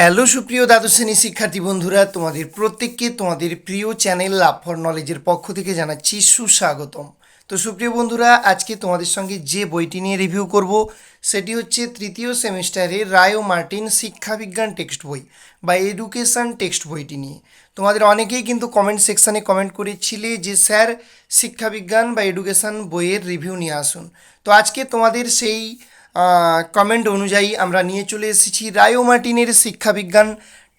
Hello সুপ্রিয় দ্বাদশ শ্রেণি শিক্ষার্থী বন্ধুরা, তোমাদের প্রত্যেককে তোমাদের প্রিয় চ্যানেল লাভ ফর নলেজের পক্ষ থেকে জানাচ্ছি সুস্বাগতম। তো সুপ্রিয় বন্ধুরা, আজকে তোমাদের সঙ্গে যে বইটি নিয়ে রিভিউ করব, সেটি হচ্ছে তৃতীয় সেমিস্টারের রায়ো মার্টিন শিক্ষাবিজ্ঞান টেক্সট বই বা এডুকেশন টেক্সট বইটি নিয়ে। তোমাদের অনেকেই কিন্তু কমেন্ট সেকশানে কমেন্ট করেছিলে যে, স্যার, শিক্ষাবিজ্ঞান বা এডুকেশন বইয়ের রিভিউ নিয়ে আসুন। তো আজকে তোমাদের সেই কমেন্ট অনুযায়ী আমরা নিয়ে চলে এসেছি রায়ো মার্টিনের শিক্ষাবিজ্ঞান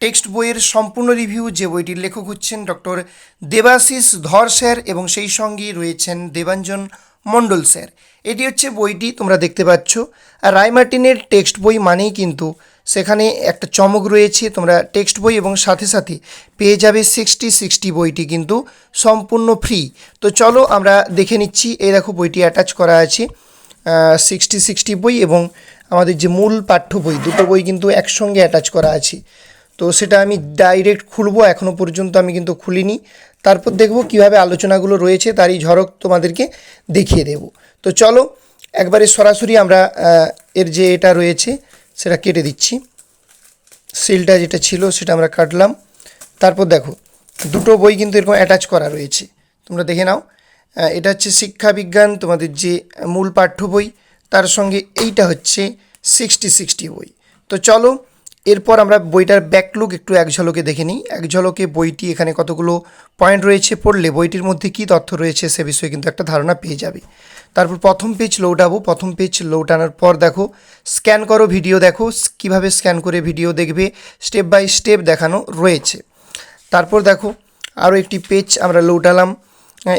টেক্সট বইয়ের সম্পূর্ণ রিভিউ যে বইটির লেখক হচ্ছেন ডক্টর দেবাশিস ধর স্যার এবং সেই সঙ্গে রয়েছেন দেবাঞ্জন মণ্ডল স্যার। এটি হচ্ছে বইটি, তোমরা দেখতে পাচ্ছ। আর রায় মার্টিনের টেক্সট বই মানেই কিন্তু সেখানে একটা চমক রয়েছে। তোমরা টেক্সট বই এবং সাথে সাথে পেয়ে যাবে সিক্সটি সিক্সটি বইটি কিন্তু সম্পূর্ণ ফ্রি তো চলো আমরা দেখে নিচ্ছি। এই দেখো বইটি অ্যাটাচ করা আছে। সিক্সটি সিক্সটি বই এবং আমাদের যে মূল পাঠ্য বই, দুটো বই কিন্তু একসঙ্গে অ্যাটাচ করা আছে। তো সেটা আমি ডাইরেক্ট খুলবো এখনও পর্যন্ত আমি কিন্তু খুলিনি। তারপর দেখব কীভাবে আলোচনাগুলো রয়েছে, তারই ঝড়ক তোমাদেরকে দেখিয়ে দেব। তো চলো, একবারে সরাসরি আমরা এর যে এটা রয়েছে, সেটা কেটে দিচ্ছি। সিলটা যেটা ছিল, সেটা আমরা কাটলাম। তারপর দেখো, দুটো বই কিন্তু এরকম অ্যাটাচ করা রয়েছে। তোমরা দেখে নাও। এটা হচ্ছে শিক্ষা বিজ্ঞান, তোমাদের যে মূল পাঠ্য বই, তার সঙ্গে এইটা হচ্ছে সিক্সটি সিক্সটি বই। তো চলো, এরপর আমরা বইটার ব্যাকলুক একটু এক ঝলকে দেখে নিই। এক ঝলকে বইটি এখানে কতগুলো পয়েন্ট রয়েছে পড়লে, বইটির মধ্যে কী তথ্য রয়েছে সে বিষয়ে কিন্তু একটা ধারণা পেয়ে যাবে। তারপর প্রথম পেজ লোডাবো প্রথম পেজ লোটানোর পর দেখো স্ক্যান করো ভিডিও দেখো কীভাবে স্ক্যান করে ভিডিও দেখবে স্টেপ বাই স্টেপ দেখানো রয়েছে। তারপর দেখো আরও একটি পেজ আমরা লোটালাম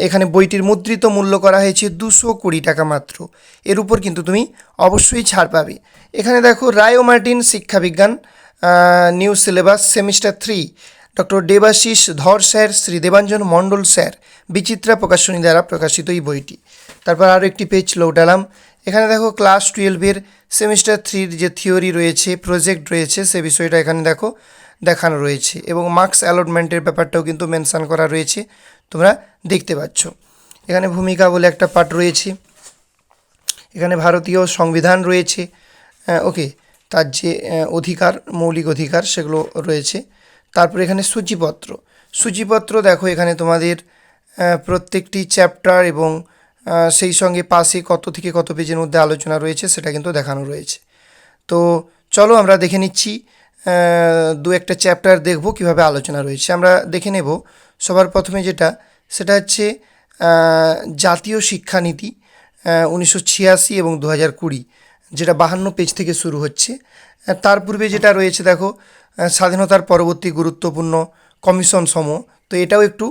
এখানে বইটির মুদ্রিত মূল্য করা হয়েছে দুশো কুড়ি টাকা মাত্র। এর উপর কিন্তু তুমি অবশ্যই ছাড় পাবে। এখানে দেখো Rayo Martin শিক্ষাবিজ্ঞান new syllabus, semester three, doctor Debashis Dhar sir, Shri Debanjan Mondal sir, Bichitra Prakashani দ্বারা প্রকাশিত এই বইটি। তারপর আরও একটি পেজ লোটালাম এখানে দেখো ক্লাস টুয়েলভের সেমিস্টার থ্রির যে থিওরি রয়েছে প্রজেক্ট রয়েছে, সে বিষয়টা এখানে দেখো দেখানো রয়েছে। এবং মার্কস অ্যালটমেন্টের ব্যাপারটাও কিন্তু মেনশান করা রয়েছে। তোমরা দেখতে পাচ্ছ। এখানে ভূমিকা বলে একটা পার্ট রয়েছে। এখানে ভারতীয় সংবিধান রয়েছে। ওকে তার যে অধিকার, মৌলিক অধিকার সেগুলো রয়েছে। তারপর এখানে সূচিপত্র। সূচিপত্র দেখো, এখানে তোমাদের প্রত্যেকটি চ্যাপ্টার এবং সেই সঙ্গে পাশে কত থেকে কত পেজের মধ্যে আলোচনা রয়েছে সেটা কিন্তু দেখানো রয়েছে। তো চলো আমরা দেখে নিচ্ছি দু একটা চ্যাপ্টার দেখব কীভাবে আলোচনা রয়েছে। আমরা দেখে নেব সবার প্রথমে যেটা, সেটা হচ্ছে জাতীয় শিক্ষানীতি উনিশশো ছিয়াশি এবং দু হাজার কুড়ি, যেটা বাহান্ন পেজ থেকে শুরু হচ্ছে। তার পূর্বে যেটা রয়েছে, দেখো স্বাধীনতার পরবর্তী গুরুত্বপূর্ণ কমিশন সম, তো এটাও একটু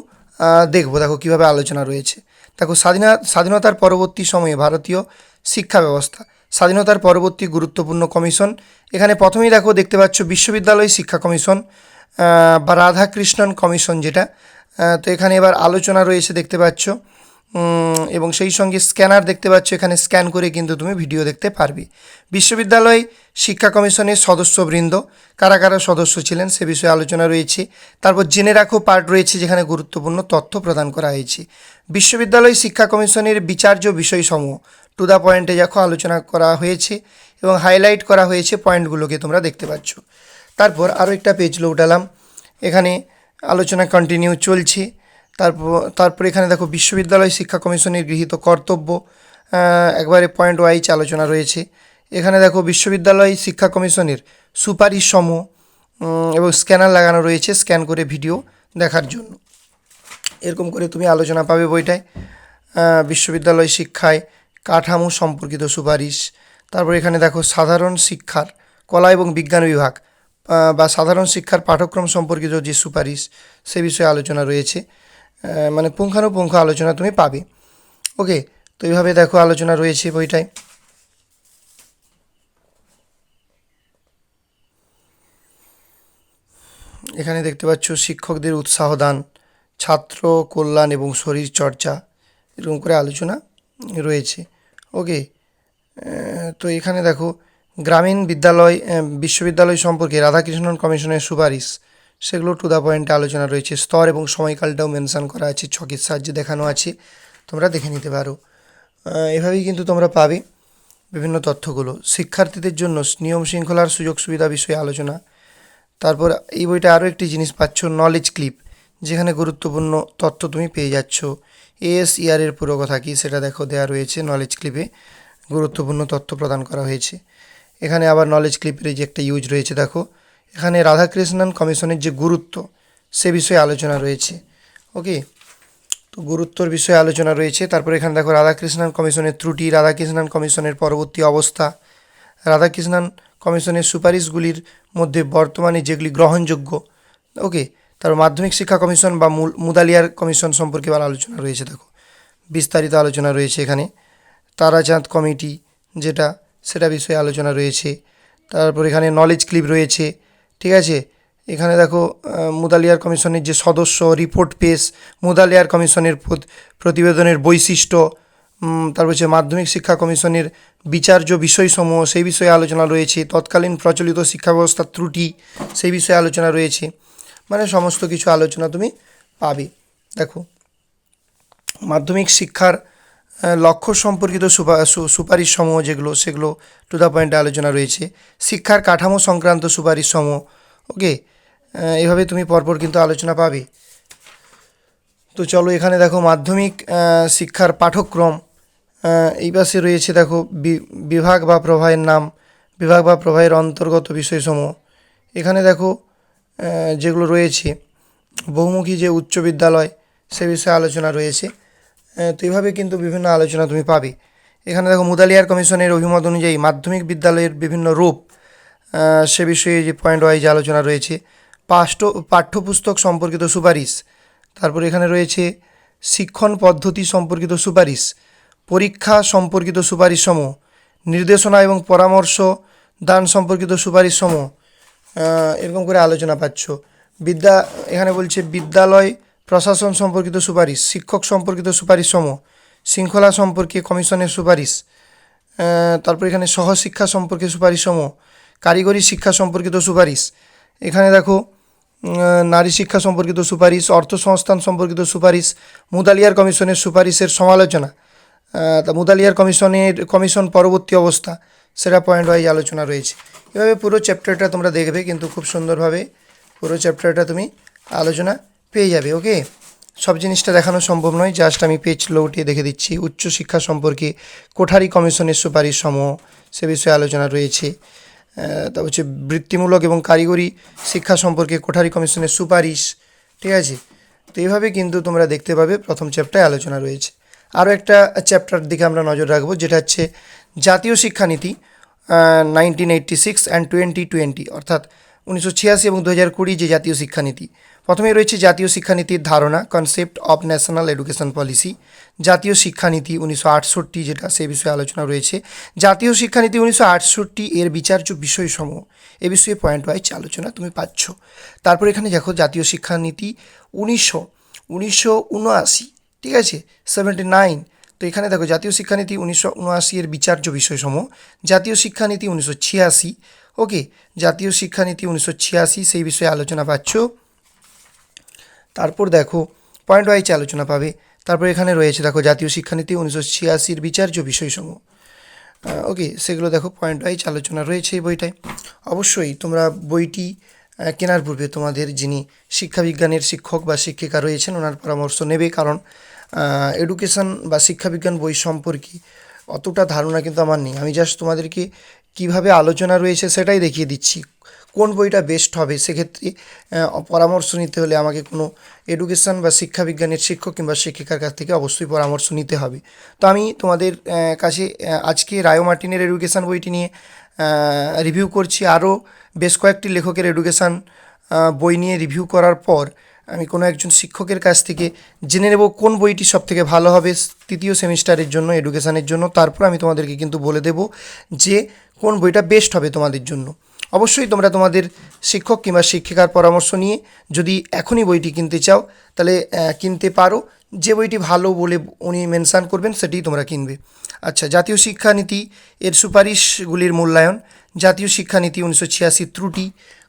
দেখব, দেখো, কীভাবে আলোচনা রয়েছে। দেখো স্বাধীনতা স্বাধীনতার পরবর্তী সময়ে ভারতীয় শিক্ষা ব্যবস্থা, স্বাধীনতার পরবর্তী গুরুত্বপূর্ণ কমিশন, এখানে প্রথমেই দেখো, দেখতে পাচ্ছ বিশ্ববিদ্যালয় শিক্ষা কমিশন বা রাধাকৃষ্ণন কমিশন যেটা তো এখানে এবার আলোচনা রয়েছে, দেখতে পাচ্ছ। এবং সেই সঙ্গে স্ক্যানার দেখতে পাচ্ছ, এখানে স্ক্যান করে কিন্তু তুমি ভিডিও দেখতে পারবে। বিশ্ববিদ্যালয় শিক্ষা কমিশনের সদস্যবৃন্দ, কারা কারা সদস্য ছিলেন সে বিষয়ে আলোচনা রয়েছে। তারপর জেনে রাখো পার্ট রয়েছে যেখানে গুরুত্বপূর্ণ তথ্য প্রদান করা হয়েছে। বিশ্ববিদ্যালয় শিক্ষা কমিশনের বিচার্য বিষয়সমূহ টু দ্য পয়েন্টে দেখো, আলোচনা করা হয়েছে এবং হাইলাইট করা হয়েছে পয়েন্টগুলোকে তোমরা দেখতে পাচ্ছ। তারপর আরও একটা পেজ উঠালাম। এখানে আলোচনা কন্টিনিউ চলছে। তারপর তারপর এখানে দেখো বিশ্ববিদ্যালয় শিক্ষা কমিশনের গৃহীত কর্তব্য একবারে পয়েন্ট ওয়াইজ আলোচনা রয়েছে। এখানে দেখো বিশ্ববিদ্যালয় শিক্ষা কমিশনের সুপারিশ সমূহ এবং স্ক্যানার লাগানো রয়েছে স্ক্যান করে ভিডিও দেখার জন্য। এরকম করে তুমি আলোচনা পাবে বইটায়। বিশ্ববিদ্যালয় শিক্ষায় কাঠামো সম্পর্কিত সুপারিশ। তারপর এখানে দেখো সাধারণ শিক্ষার, কলা এবং বিজ্ঞান বিভাগ। বা সাধারণ শিক্ষার পাঠ্যক্রম সম্পর্কিত যে সুপারিশ, সে বিষয়ে আলোচনা রয়েছে। মানে পুঙ্খানুপুঙ্খ আলোচনা তুমি পাবে। ওকে, তো এইভাবে দেখো আলোচনা রয়েছে বইটায়। এখানে দেখতে পাচ্ছ, শিক্ষকদের উৎসাহ দান, ছাত্র কল্যাণ এবং শরীর চর্চা, এরকম করে আলোচনা রয়েছে। ওকে তো এখানে দেখো গ্রামীণ বিদ্যালয় বিশ্ববিদ্যালয় সম্পর্কে রাধাকৃষ্ণন কমিশনের সুপারিশ, সেগুলো টু দ্য পয়েন্টে আলোচনা রয়েছে। স্তর এবং সময়কালটাও মেনশন করা আছে, ছকের সাহায্যে দেখানো আছে, তোমরা দেখে নিতে পারো। এভাবেই কিন্তু তোমরা পাবে বিভিন্ন তথ্যগুলো। শিক্ষার্থীদের জন্য নিয়ম শৃঙ্খলার সুযোগ সুবিধা বিষয়ে আলোচনা। তারপর এই বইটা আরও একটি জিনিস পাচ্ছ নলেজ ক্লিপ যেখানে গুরুত্বপূর্ণ তথ্য তুমি পেয়ে যাচ্ছ। এএস ইয়ারের পুরো কথা কী সেটা দেখো দেওয়া রয়েছে। নলেজ ক্লিপে গুরুত্বপূর্ণ তথ্য প্রদান করা হয়েছে। এখানে আবার নলেজ ক্লিপের যে একটা ইউজ রয়েছে, দেখো। এখানে রাধাকৃষ্ণন কমিশনের যে গুরুত্ব, সে বিষয়ে আলোচনা রয়েছে ওকে তো গুরুত্বর বিষয়ে আলোচনা রয়েছে। তারপর এখানে দেখো, রাধাকৃষ্ণন কমিশনের ত্রুটি, রাধাকৃষ্ণন কমিশনের পরবর্তী অবস্থা। রাধাকৃষ্ণন কমিশনের সুপারিশগুলির মধ্যে বর্তমানে যেগুলি গ্রহণযোগ্য ওকে তারপর মাধ্যমিক শিক্ষা কমিশন বা মুদালিয়ার কমিশন সম্পর্কে আবার আলোচনা রয়েছে, দেখো। বিস্তারিত আলোচনা রয়েছে এখানে। তারাচাঁদ কমিটি যেটা সেটা বিষয়ে আলোচনা রয়েছে। তারপর এখানে নলেজ ক্লিপ রয়েছে। ঠিক আছে? এখানে দেখো মুদালিয়ার কমিশনের যে সদস্য রিপোর্ট পেশ মুদালিয়ার কমিশনের প্রতিবেদনের বৈশিষ্ট্য তারপর হচ্ছে মাধ্যমিক শিক্ষা কমিশনের বিচার্য বিষয়সমূহ, সেই বিষয়ে আলোচনা রয়েছে। তৎকালীন প্রচলিত শিক্ষা ব্যবস্থার ত্রুটি, সেই বিষয়ে আলোচনা রয়েছে। মানে সমস্ত কিছু আলোচনা তুমি পাবে। দেখো, মাধ্যমিক শিক্ষার লক্ষ্য সম্পর্কিত সুপারিশ সমূহ যেগুলো, সেগুলো টু দ্য পয়েন্টে আলোচনা রয়েছে। শিক্ষার কাঠামো সংক্রান্ত সুপারিশ সমূহ ওকে এভাবে তুমি পরপর কিন্তু আলোচনা পাবে। তো চলো এখানে দেখো মাধ্যমিক শিক্ষার পাঠ্যক্রম এই পাশে রয়েছে দেখো বিভাগ বা প্রবাহের নাম, বিভাগ বা প্রবাহের অন্তর্গত বিষয়সমূহ। এখানে দেখো যেগুলো রয়েছে, বহুমুখী যে উচ্চ বিদ্যালয়, সে বিষয়ে আলোচনা রয়েছে। তো এইভাবে কিন্তু বিভিন্ন আলোচনা তুমি পাবে। এখানে দেখো, মুদালিয়ার কমিশনের অভিমত অনুযায়ী মাধ্যমিক বিদ্যালয়ের বিভিন্ন রূপ সে বিষয়ে যে পয়েন্ট ওয়াইজ আলোচনা রয়েছে পাঠ্য পাঠ্যপুস্তক সম্পর্কিত সুপারিশ, তারপর এখানে রয়েছে শিক্ষণ পদ্ধতি সম্পর্কিত সুপারিশ, পরীক্ষা সম্পর্কিত সুপারিশ সমূহ নির্দেশনা এবং পরামর্শ দান সম্পর্কিত সুপারিশ সমূহ এরকম করে আলোচনা পাচ্ছ। বিদ্যা, এখানে বলছে বিদ্যালয় প্রশাসন সম্পর্কিত সুপারিশ, শিক্ষক সম্পর্কিত সুপারিশ সমূহ শৃঙ্খলা সম্পর্কে কমিশনের সুপারিশ তারপর এখানে সহশিক্ষা সম্পর্কে সুপারিশ সমূহ কারিগরি শিক্ষা সম্পর্কিত সুপারিশ। এখানে দেখো নারী শিক্ষা সম্পর্কিত সুপারিশ, অর্থ সংস্থান সম্পর্কিত সুপারিশ, মুদালিয়ার কমিশনের সুপারিশের সমালোচনা। তা মুদালিয়ার কমিশনের, কমিশন পরবর্তী অবস্থা, সেটা পয়েন্ট ওয়াইজ আলোচনা রয়েছে। এভাবে পুরো চ্যাপ্টারটা তোমরা দেখবে, কিন্তু খুব সুন্দরভাবে পুরো চ্যাপ্টারটা তুমি আলোচনা পেয়ে যাবে ওকে সব জিনিসটা দেখানো সম্ভব নয় জাস্ট আমি পেজ উঠিয়ে দেখে দিচ্ছি। উচ্চশিক্ষা সম্পর্কে কোঠারি কমিশনের সুপারিশ সমূহ সে বিষয়ে আলোচনা রয়েছে। তারপর হচ্ছে বৃত্তিমূলক এবং কারিগরি শিক্ষা সম্পর্কে কোঠারি কমিশনের সুপারিশ, ঠিক আছে? তো এইভাবে কিন্তু তোমরা দেখতে পাবে প্রথম চ্যাপ্টারে আলোচনা রয়েছে। আরও একটা চ্যাপ্টার দিকে আমরা নজর রাখব, যেটা হচ্ছে জাতীয় শিক্ষানীতি nineteen eighty six and twenty twenty অর্থাৎ উনিশশো ছিয়াশি এবং দু হাজার কুড়ি যে জাতীয় শিক্ষানীতি। প্রথমে রয়েছে জাতীয় শিক্ষানীতির ধারণা concept of national education policy জাতীয় শিক্ষানীতি উনিশশো আটষট্টি যেটা, সে বিষয়ে আলোচনা রয়েছে। জাতীয় শিক্ষানীতি উনিশশো আটষট্টি এর বিচার্য বিষয়সমূহ, এ বিষয়ে পয়েন্ট ওয়াইজ আলোচনা তুমি পাচ্ছ। তারপর এখানে দেখো জাতীয় শিক্ষানীতি উনিশশো উনিশশো ঠিক আছে? সেভেন্টি নাইন তো এখানে দেখো জাতীয় শিক্ষানীতি উনিশশো উনআশি এর বিচার্য বিষয়সমূহ। জাতীয় শিক্ষানীতি উনিশশো ছিয়াশি। ওকে, জাতীয় শিক্ষানীতি উনিশশো ছিয়াশি, সেই বিষয়ে আলোচনা পাচ্ছ। তারপর দেখো পয়েন্ট ওয়াইজ আলোচনা পাবে। তারপর এখানে রয়েছে, দেখো, জাতীয় শিক্ষানীতি উনিশশো ছিয়াশির বিচার্য বিষয়সমূহ। ওকে সেগুলো দেখো পয়েন্ট ওয়াইজ আলোচনা রয়েছে এই বইটায়। অবশ্যই তোমরা বইটি কেনার পূর্বে তোমাদের যিনি শিক্ষাবিজ্ঞানের শিক্ষক বা শিক্ষিকা রয়েছেন, ওনার পরামর্শ নেবে। কারণ এডুকেশন বা শিক্ষাবিজ্ঞান বই সম্পর্কে অতটা ধারণা কিন্তু আমার নেই। আমি জাস্ট তোমাদেরকে কীভাবে আলোচনা রয়েছে সেটাই দেখিয়ে দিচ্ছি। কোন বইটা বেস্ট হবে? সেক্ষেত্রে পরামর্শ নিতে হলে আমাকে কোনো এডুকেশন বা শিক্ষাবিজ্ঞানের শিক্ষক কিংবা শিক্ষিকার কাছ থেকে অবশ্যই পরামর্শ নিতে হবে। তো আমি তোমাদের কাছে আজকে রায়ো মার্টিনের এডুকেশন বইটি নিয়ে রিভিউ করছি। আরও বেশ কয়েকটি লেখকের এডুকেশান বই নিয়ে রিভিউ করার পর আমি কোনো একজন শিক্ষকের কাছ থেকে জেনে নেব কোন বইটি সব থেকে ভালো হবে তৃতীয় সেমিস্টারের জন্য এডুকেশানের জন্য। তারপর আমি তোমাদেরকে কিন্তু বলে দেব যে কোন বইটা বেস্ট হবে তোমাদের জন্য। অবশ্যই তোমরা তোমাদের শিক্ষক কিংবা শিক্ষিকার পরামর্শ নিয়ে যদি এখনই বইটি কিনতে চাও, তাহলে কিনতে পারো। যে বইটি ভালো বলে উনি মেনশান করবেন সেটিই তোমরা কিনবে। আচ্ছা জাতীয় শিক্ষানীতি এর সুপারিশগুলির মূল্যায়ন। জাতীয় শিক্ষানীতি উনিশশো ছিয়াশি ত্রুটি,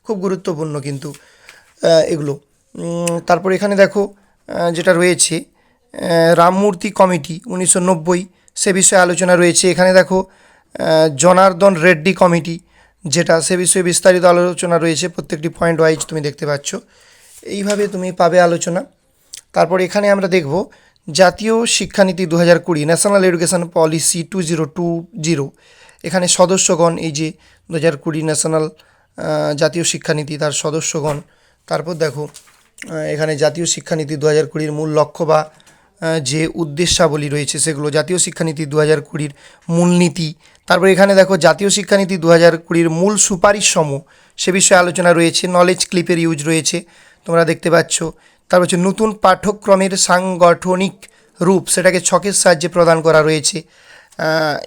খুব গুরুত্বপূর্ণ কিন্তু এগুলো। তারপর এখানে দেখো যেটা রয়েছে রামমূর্তি কমিটি উনিশশো নব্বই, সে বিষয়ে আলোচনা রয়েছে। এখানে দেখো জনার্দন রেড্ডি কমিটি যেটা সে বিষয়ে বিস্তারিত আলোচনা রয়েছে, প্রত্যেকটি পয়েন্ট ওয়াইজ তুমি দেখতে পাচ্ছ। এইভাবে তুমি পাবে আলোচনা। তারপর এখানে আমরা দেখব, জাতীয় শিক্ষানীতি দু হাজার কুড়ি national education policy two zero two zero এখানে সদস্যগণ, এই যে দু হাজার কুড়ি ন্যাশনাল জাতীয় শিক্ষানীতি, তার সদস্যগণ। তারপর দেখো এখানে জাতীয় শিক্ষানীতি দু হাজার কুড়ির মূল লক্ষ্য বা যে উদ্দেশ্যাবলী রয়েছে, সেগুলো জাতীয় শিক্ষানীতি দু হাজার কুড়ির মূলনীতি তারপর এখানে দেখো জাতীয় শিক্ষানীতি দু হাজার কুড়ির মূল সুপারিশ সমূহ সে বিষয়ে আলোচনা রয়েছে নলেজ ক্লিপের ইউজ রয়েছে, তোমরা দেখতে পাচ্ছ। তারপর হচ্ছে নতুন পাঠ্যক্রমের সাংগঠনিক রূপ, সেটাকে ছকের সাহায্যে প্রদান করা রয়েছে।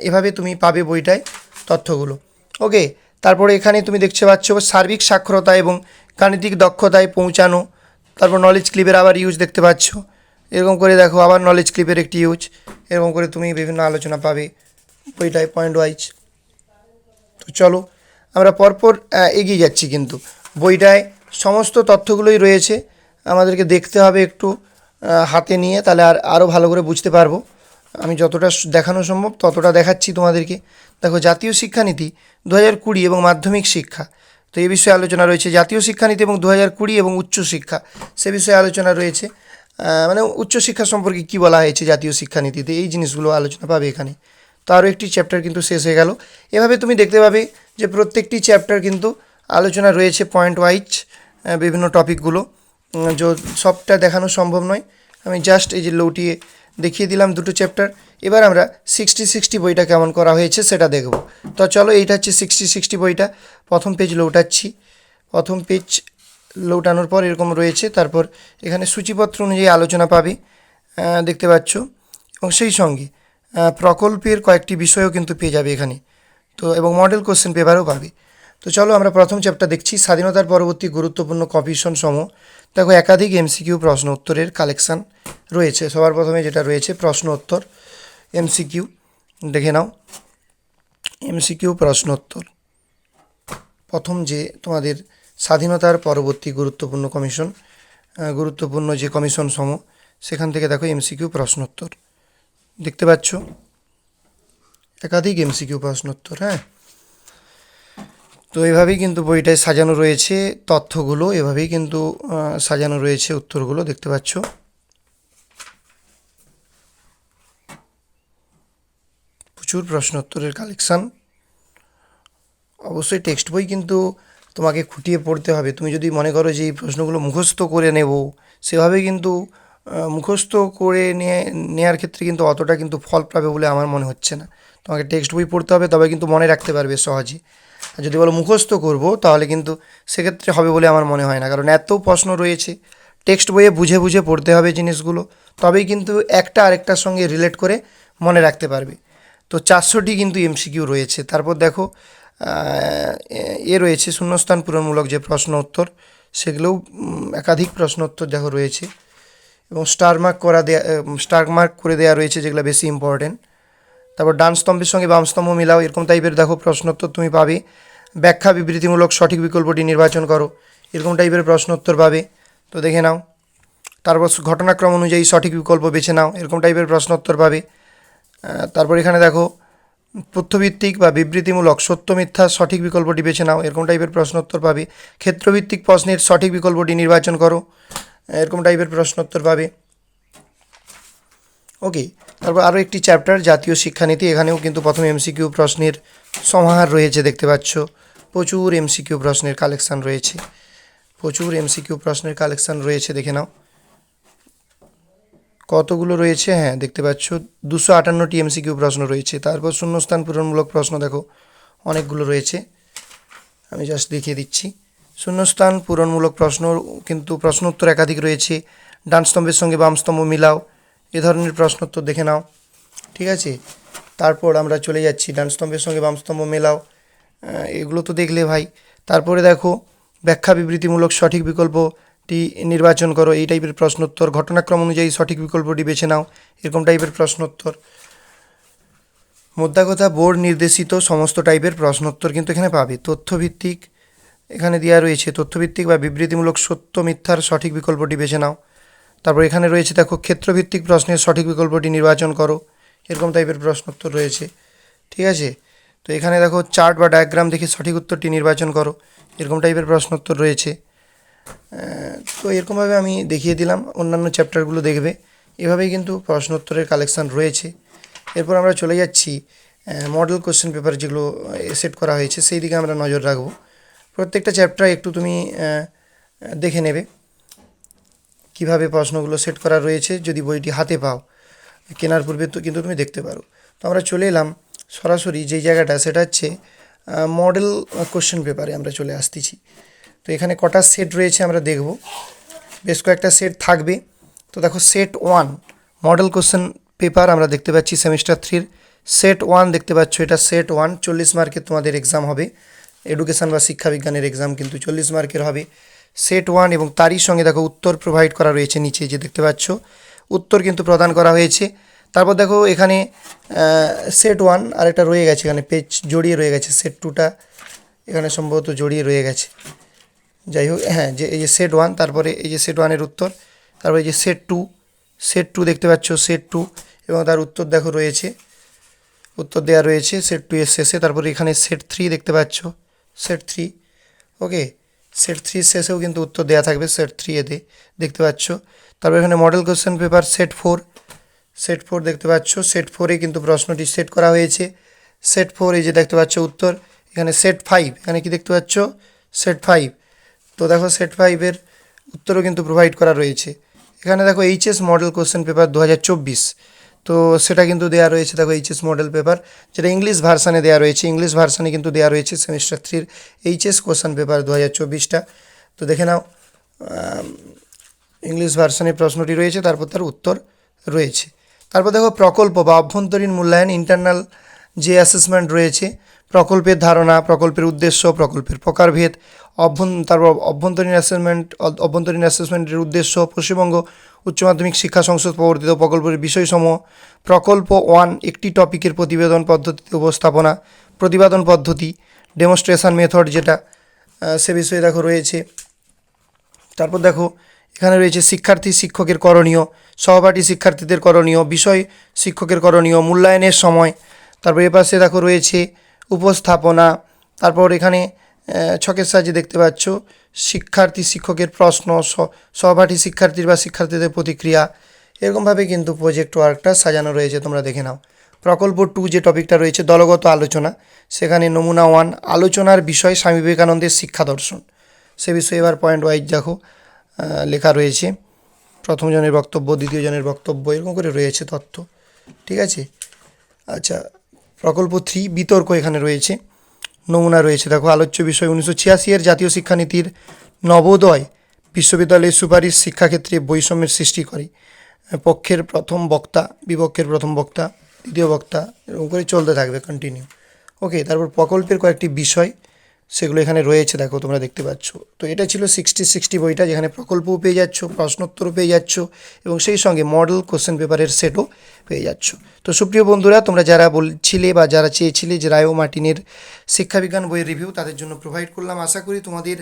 এভাবে তুমি পাবে বইটায় তথ্যগুলো। ওকে, তারপরে এখানে তুমি দেখতে পাচ্ছ সার্বিক সাক্ষরতা এবং গাণিতিক দক্ষতায় পৌঁছানো। তারপর নলেজ ক্লিপের আবার ইউজ দেখতে পাচ্ছ। এরকম করে দেখো আবার নলেজ ক্লিপের একটি ইউজ এরকম করে তুমি বিভিন্ন আলোচনা পাবে। বইটায় পয়েন্ট ওয়াইজ তো চলো, আমরা পরপর এগিয়ে যাচ্ছি কিন্তু। বইটায় সমস্ত তথ্যগুলোই রয়েছে। আমাদেরকে দেখতে হবে একটু হাতে নিয়ে, তাহলে আর আরও ভালো করে বুঝতে পারব। আমি যতটা দেখানো সম্ভব, ততটা দেখাচ্ছি তোমাদেরকে। দেখো, জাতীয় শিক্ষানীতি দু হাজার কুড়ি এবং মাধ্যমিক শিক্ষা। তো এই বিষয়ে আলোচনা রয়েছে। জাতীয় শিক্ষানীতি এবং দু হাজার কুড়ি এবং উচ্চশিক্ষা সে বিষয়ে আলোচনা রয়েছে। মানে উচ্চশিক্ষা সম্পর্কে কী বলা হয়েছে জাতীয় শিক্ষানীতিতে? এই জিনিসগুলো আলোচনা পাবে এখানে। তো আরও একটি চ্যাপ্টার কিন্তু শেষ হয়ে গেল। এভাবে তুমি দেখতে পাবে যে প্রত্যেকটি চ্যাপ্টার কিন্তু আলোচনা রয়েছে পয়েন্ট ওয়াইজ বিভিন্ন টপিকগুলো সবটা দেখানো সম্ভব নয়। আমি জাস্ট এই যে লৌটিয়ে দেখিয়ে দিলাম দুটো চ্যাপ্টার এবার আমরা সিক্সটি সিক্সটি বইটা কেমন করা হয়েছে সেটা দেখব। তো চলো এইটা হচ্ছে সিক্সটি সিক্সটি বইটা। প্রথম পেজ লৌটাচ্ছি প্রথম পেজ লৌটানোর পর এরকম রয়েছে। তারপর এখানে সূচিপত্র অনুযায়ী আলোচনা পাবে। দেখতে পাচ্ছ। এবং সেই সঙ্গে প্রকল্পের কয়েকটি বিষয়ও কিন্তু পেয়ে যাবে এখানে। তো, এবং মডেল কোশ্চেন পেপারও পাবে। তো চলো আমরা প্রথম চ্যাপ্টার দেখছি। স্বাধীনতার পরবর্তী গুরুত্বপূর্ণ কমিশন সমূহ। দেখো, একাধিক এমসিকিউ প্রশ্ন উত্তরের কালেকশন রয়েছে। সবার প্রথমে যেটা রয়েছে, প্রশ্ন উত্তর। এমসিকিউ দেখে নাও। এমসিকিউ প্রশ্ন উত্তর। প্রথম যে তোমাদের স্বাধীনতার পরবর্তী গুরুত্বপূর্ণ কমিশন গুরুত্বপূর্ণ যে কমিশন সম সেখান থেকে দেখো এমসিকিউ প্রশ্ন উত্তর। দেখতে পাচ্ছ? একাধিক এমসিকিউ প্রশ্নোত্তর হ্যাঁ? তো এভাবেই কিন্তু বইটায় সাজানো রয়েছে তথ্যগুলো, এভাবেই কিন্তু সাজানো রয়েছে উত্তরগুলো, দেখতে পাচ্ছ? প্রচুর প্রশ্নোত্তরের কালেকশান। অবশ্যই টেক্সট বই কিন্তু তোমাকে খুঁটিয়ে পড়তে হবে। তুমি যদি মনে করো যে এই প্রশ্নগুলো মুখস্থ করে নেব, সেভাবে কিন্তু মুখস্থ করে নিয়ে নেওয়ার ক্ষেত্রে কিন্তু অতটা কিন্তু ফল পাবে বলে আমার মনে হচ্ছে না। তোমাকে টেক্সট বই পড়তে হবে, তবে কিন্তু মনে রাখতে পারবে সহজে আর যদি বলো মুখস্থ করব, তাহলে কিন্তু সেক্ষেত্রে হবে বলে আমার মনে হয় না। কারণ এত প্রশ্ন রয়েছে টেক্সট বইয়ে বুঝে বুঝে পড়তে হবে জিনিসগুলো, তবেই কিন্তু একটা আরেকটার সঙ্গে রিলেট করে মনে রাখতে পারবে। তো চারশোটি কিন্তু এমসিকিউ রয়েছে। তারপর দেখো এ রয়েছে শূন্যস্থান পূরণমূলক যে প্রশ্ন উত্তর সেগুলোও একাধিক প্রশ্ন উত্তর দেখো রয়েছে। এবং স্টার মার্ক করা দেয়া স্টার মার্ক করে দেওয়া রয়েছে যেগুলো বেশি ইম্পর্টেন্ট তারপর ডান স্তম্ভের সঙ্গে বাম স্তম্ভ মিলাও, এরকম টাইপের দেখো প্রশ্নোত্তর তুমি পাবে। ব্যাখ্যা বিবৃতিমূলক সঠিক বিকল্পটি নির্বাচন করো, এরকম টাইপের প্রশ্নোত্তর পাবে। তো দেখে নাও। তারপর ঘটনাক্রম অনুযায়ী সঠিক বিকল্প বেছে নাও, এরকম টাইপের প্রশ্নোত্তর পাবে। তারপর এখানে দেখো, তথ্যভিত্তিক বা বিবৃতিমূলক সত্য মিথ্যা সঠিক বিকল্পটি বেছে নাও, এরকম টাইপের প্রশ্নোত্তর পাবে। ক্ষেত্রভিত্তিক প্রশ্নের সঠিক বিকল্পটি নির্বাচন করো। এরকম টাইপের প্রশ্নোত্তর পাবে। ওকে তারপর আরও একটি চ্যাপ্টার জাতীয় শিক্ষানীতি। এখানেও কিন্তু প্রথম এমসিকিউ প্রশ্নের সমাহার রয়েছে, দেখতে পাচ্ছ। প্রচুর এমসিকিউ প্রশ্নের কালেকশান রয়েছে। প্রচুর এমসিকিউ প্রশ্নের কালেকশান রয়েছে, দেখে নাও। কতগুলো রয়েছে? হ্যাঁ দেখতে পাচ্ছ। দুশো আটান্নটি এমসিকিউ প্রশ্ন রয়েছে। তারপর শূন্যস্থান পূরণমূলক প্রশ্ন দেখো। অনেকগুলো রয়েছে। আমি জাস্ট দেখিয়ে দিচ্ছি। শূন্যস্থান, পূরণমূলক প্রশ্ন, কিন্তু প্রশ্ন উত্তর একাধিক রয়েছে। ডান স্তম্ভের সঙ্গে বাম স্তম্ভ মিলাও, এ ধরনের প্রশ্ন উত্তর দেখে নাও। ঠিক আছে? তারপর আমরা চলে যাচ্ছি, ডান স্তম্ভের সঙ্গে বাম স্তম্ভ মেলাও। এগুলো তো দেখলে ভাই। তারপরে দেখো, ব্যাখ্যা বিবৃতিমূলক সঠিক বিকল্পটি নির্বাচন করো। এই টাইপের প্রশ্নোত্তর, ঘটনাক্রম অনুযায়ী সঠিক বিকল্পটি বেছে নাও। এরকম টাইপের প্রশ্নোত্তর। মোদ্দা কথা, বোর্ড নির্দেশিত সমস্ত টাইপের প্রশ্নোত্তর কিন্তু এখানে পাবে। তথ্যভিত্তিক এখানে দেওয়া রয়েছে, তথ্যভিত্তিক বা বিবৃতিমূলক সত্য, মিথ্যার সঠিক বিকল্পটি বেছে নাও। তারপর এখানে রয়েছে, দেখো, ক্ষেত্রভিত্তিক প্রশ্নের সঠিক বিকল্পটি নির্বাচন করো। এরকম টাইপের প্রশ্নোত্তর রয়েছে। ঠিক আছে? তো এখানে দেখো, চার্ট বা ডায়াগ্রাম দেখে সঠিক উত্তরটি নির্বাচন করো। এরকম টাইপের প্রশ্নোত্তর রয়েছে। তো এরকমভাবে আমি দেখিয়ে দিলাম, অন্যান্য চ্যাপ্টারগুলো দেখবে। এভাবেই কিন্তু প্রশ্নোত্তরের কালেকশন রয়েছে। এরপর আমরা চলে যাচ্ছি মডেল কোশ্চেন পেপার যেগুলো সেট করা হয়েছে, সেই দিকে আমরা নজর রাখব। প্রত্যেকটা চ্যাপ্টার একটু তুমি দেখে নেবে। কীভাবে প্রশ্নগুলো সেট করা রয়েছে, যদি বইটি হাতে পাও, কেনার পূর্বে তো কিন্তু তুমি দেখতে পারো। তো আমরা চলে এলাম, সরাসরি যেই জায়গাটা, সেটা হচ্ছে মডেল কোশ্চেন পেপারে আমরা চলে আসতেছি। তো এখানে কটা সেট রয়েছে আমরা দেখব। বেশ কয়েকটা সেট থাকবে। তো দেখো set one model question paper আমরা দেখতে পাচ্ছি সেমিস্টার থ্রির সেট ওয়ান দেখতে পাচ্ছ, এটা সেট ওয়ান চল্লিশ মার্কের তোমাদের এক্সাম হবে। এডুকেশন বা শিক্ষা বিজ্ঞানের এক্সাম কিন্তু চল্লিশ মার্কের হবে। সেট ওয়ান এবং তারই সঙ্গে দেখো উত্তর প্রোভাইড করা রয়েছে নিচে, যে দেখতে পাচ্ছ। উত্তর কিন্তু প্রদান করা হয়েছে। তারপর দেখো এখানে সেট ওয়ান আর একটা রয়ে গেছে, এখানে পেজ জড়িয়ে রয়ে গেছে সেট টুটা এখানে সম্ভবত জড়িয়ে রয়ে গেছে। যাই হোক হ্যাঁ যে এই যে সেট ওয়ান তারপরে এই যে সেট ওয়ানের উত্তর, তারপরে এই যে সেট টু সেট টু দেখতে পাচ্ছ সেট টু এবং তার উত্তর দেখো রয়েছে। উত্তর দেওয়া রয়েছে সেট টু এর শেষে, তারপরে এখানে সেট থ্রি দেখতে পাচ্ছ। Set three okay set three শেষেও কিন্তু উত্তর দেওয়া থাকবে সেট থ্রি এতে দেখতে পাচ্ছ। তারপর এখানে model question paper set four set four দেখতে পাচ্ছ সেট ফোরে কিন্তু প্রশ্নটি সেট করা হয়েছে। সেট ফোর এই যে দেখতে পাচ্ছ উত্তর, এখানে সেট ফাইভ এখানে কি দেখতে পাচ্ছ? সেট ফাইভ তো দেখো সেট ফাইভের উত্তরও কিন্তু প্রোভাইড করা রয়েছে। এখানে দেখো এইচএস মডেল কোশ্চেন পেপার দু হাজার চব্বিশ। তো সেটা কিন্তু দেওয়া রয়েছে, দেখো এইচএস মডেল পেপার যেটা ইংলিশ ভার্সানে দেওয়া রয়েছে। ইংলিশ ভার্সানে কিন্তু দেওয়া রয়েছে সেমিস্টার থ্রির এইচএস কোশ্চেন পেপার দু হাজার চব্বিশটা। তো দেখে নাও ইংলিশ ভার্সানে প্রশ্নটি রয়েছে, তারপর তার উত্তর রয়েছে। তারপর দেখো প্রকল্প বা অভ্যন্তরীণ মূল্যায়ন ইন্টারনাল যে অ্যাসেসমেন্ট রয়েছে, প্রকল্পের ধারণা, প্রকল্পের উদ্দেশ্য, প্রকল্পের প্রকারভেদ তারপর অভ্যন্তরীণ অ্যাসেসমেন্ট অভ্যন্তরীণ অ্যাসেসমেন্টের উদ্দেশ্য, পশ্চিমবঙ্গ উচ্চ মাধ্যমিক শিক্ষা সংসদ প্রবর্তিত প্রকল্পের বিষয়সমূহ, প্রকল্প ওয়ান একটি টপিকের প্রতিবেদন পদ্ধতিতে উপস্থাপনা, প্রতিবেদন পদ্ধতি ডেমনস্ট্রেশন মেথড যেটা সে বিষয়ে দেখো রয়েছে। তারপর দেখো, এখানে রয়েছে শিক্ষার্থী শিক্ষকের করণীয়, সহপাঠী শিক্ষার্থীদের করণীয়, বিষয় শিক্ষকের করণীয়, মূল্যায়নের সময় তারপর এ পাশে দেখো রয়েছে উপস্থাপনা। তারপর এখানে ছকের সাহায্যে দেখতে পাচ্ছ, শিক্ষার্থী, শিক্ষকের প্রশ্ন সহপাঠী শিক্ষার্থীর বা শিক্ষার্থীদের প্রতিক্রিয়া। এরকমভাবে কিন্তু প্রজেক্ট ওয়ার্কটা সাজানো রয়েছে, তোমরা দেখে নাও। প্রকল্প টু যে টপিকটা রয়েছে, দলগত আলোচনা, সেখানে নমুনা ওয়ান আলোচনার বিষয় স্বামী বিবেকানন্দের শিক্ষা দর্শন। সে বিষয়ে এবার পয়েন্ট ওয়াইজ দেখো লেখা রয়েছে। প্রথম জনের বক্তব্য, দ্বিতীয় জনের বক্তব্য, এরকম করে রয়েছে তথ্য। ঠিক আছে? আচ্ছা প্রকল্প থ্রি বিতর্ক এখানে রয়েছে। নমুনা রয়েছে, দেখো, আলোচ্য বিষয় উনিশশো ছিয়াশি এর জাতীয় শিক্ষানীতির নবোদয় বিশ্ববিদ্যালয়ের সুপারিশ শিক্ষাক্ষেত্রে বৈষম্যের সৃষ্টি করে। পক্ষের প্রথম বক্তা, বিপক্ষের প্রথম বক্তা, দ্বিতীয় বক্তা, এরকম করে চলতে থাকবে কন্টিনিউ ওকে তারপর প্রকল্পের কয়েকটি বিষয়। সেগুলো এখানে রয়েছে, দেখো তোমরা দেখতে পাচ্ছ। তো এটা ছিল সিক্সটি সিক্সটি বইটা যেখানে প্রকল্পও পেয়ে যাচ্ছ, প্রশ্নোত্তরও পেয়ে যাচ্ছ এবং সেই সঙ্গে মডেল কোশ্চেন পেপারের সেটও পেয়ে যাচ্ছ। তো সুপ্রিয় বন্ধুরা, তোমরা যারা বলছিলে বা যারা চেয়েছিলে যে রায়ো মার্টিনের শিক্ষাবিজ্ঞান বইয়ের রিভিউ তাদের জন্য প্রোভাইড করলাম। আশা করি তোমাদের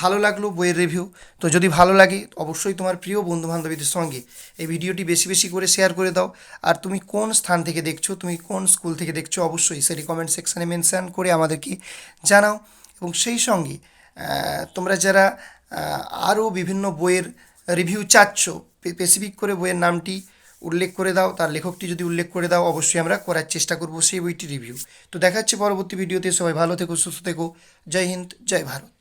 ভালো লাগল বইয়ের রিভিউ তো যদি ভালো লাগে, অবশ্যই তোমার প্রিয় বন্ধু বান্ধবীদের সঙ্গে এই ভিডিওটি বেশি বেশি করে শেয়ার করে দাও। আর তুমি কোন স্থান থেকে দেখছ, তুমি কোন স্কুল থেকে দেখছ, অবশ্যই সেটি কমেন্ট সেকশানে মেনশান করে আমাদেরকে জানাও। এবং সেই সঙ্গে তোমরা যারা আরও বিভিন্ন বইয়ের রিভিউ চাচ্ছ স্পেসিফিক করে বইয়ের নামটি উল্লেখ করে দাও, তার লেখকটি যদি উল্লেখ করে দাও, অবশ্যই আমরা করার চেষ্টা করব সেই বইটি রিভিউ। তো দেখা হচ্ছে পরবর্তী ভিডিওতে, সবাই ভালো থেকো, সুস্থ থেকো, জয় হিন্দ, জয় ভারত।